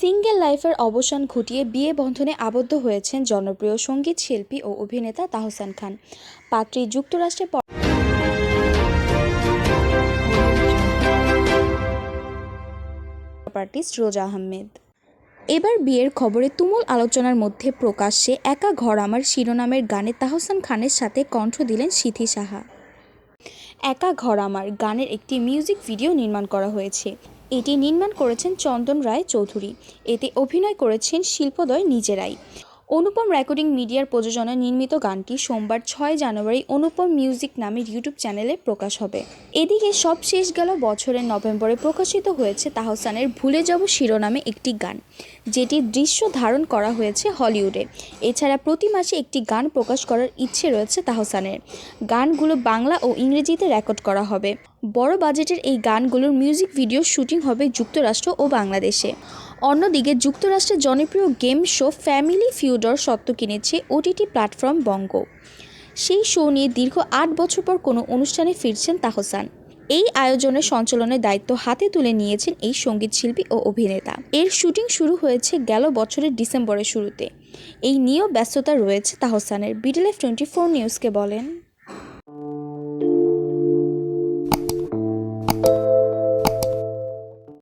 Single লাইফের অবসান ঘটিয়ে বিয়ে বন্ধনে আবদ্ধ হয়েছেন জনপ্রিয় সংগীত শিল্পী ও অভিনেতা তাহসান খান। পাত্রী যুক্তরাষ্ট্রে রোজা আহমেদ। এবার বিয়ের খবরে তুমুল আলোচনার মধ্যে প্রকাশ্যে একা ঘর আমার শিরোনামের গানে তাহসান খানের সাথে কণ্ঠ দিলেন সিথি সাহা। একা ঘর আমার গানের একটি মিউজিক ভিডিও নির্মাণ করা হয়েছে। এটি নির্মাণ করেছেন চন্দন রায় চৌধুরী। এতে অভিনয় করেছেন শিল্পদয় নিজেরাই। অনুপম রেকর্ডিং মিডিয়ার প্রযোজনায় নির্মিত গানটি সোমবার ছয় জানুয়ারি অনুপম মিউজিক নামের ইউটিউব চ্যানেলে প্রকাশ হবে। এদিকে সব শেষ গেল বছরের নভেম্বরে প্রকাশিত হয়েছে তাহসানের ভুলে যাব শিরোনামে একটি গান। যেটির দৃশ্য ধারণ করা হয়েছে হলিউডে। এছাড়া প্রতি মাসে একটি গান প্রকাশ করার ইচ্ছে রয়েছে তাহসানের। গানগুলো বাংলা ও ইংরেজিতে রেকর্ড করা হবে। বড় বাজেটের এই গানগুলোর মিউজিক ভিডিও শুটিং হবে যুক্তরাষ্ট্র ও বাংলাদেশে। অন্যদিকে যুক্তরাষ্ট্রের জনপ্রিয় গেম শো ফ্যামিলি ফিউডর সত্ত্ব কিনেছে ওটিটি প্ল্যাটফর্ম বঙ্গ। সেই শো নিয়ে দীর্ঘ আট বছর পর কোনো অনুষ্ঠানে ফিরছেন তাহসান। এই আয়োজনের সঞ্চালনের দায়িত্ব হাতে তুলে নিয়েছেন এই সংগীত শিল্পী ও অভিনেতা। এর শুটিং শুরু হয়েছে গেল বছরের ডিসেম্বরের শুরুতে। এই নিয়েও ব্যস্ততা রয়েছে তাহসানের। বিডিএফ টোয়েন্টি ফোর নিউজকে বলেন।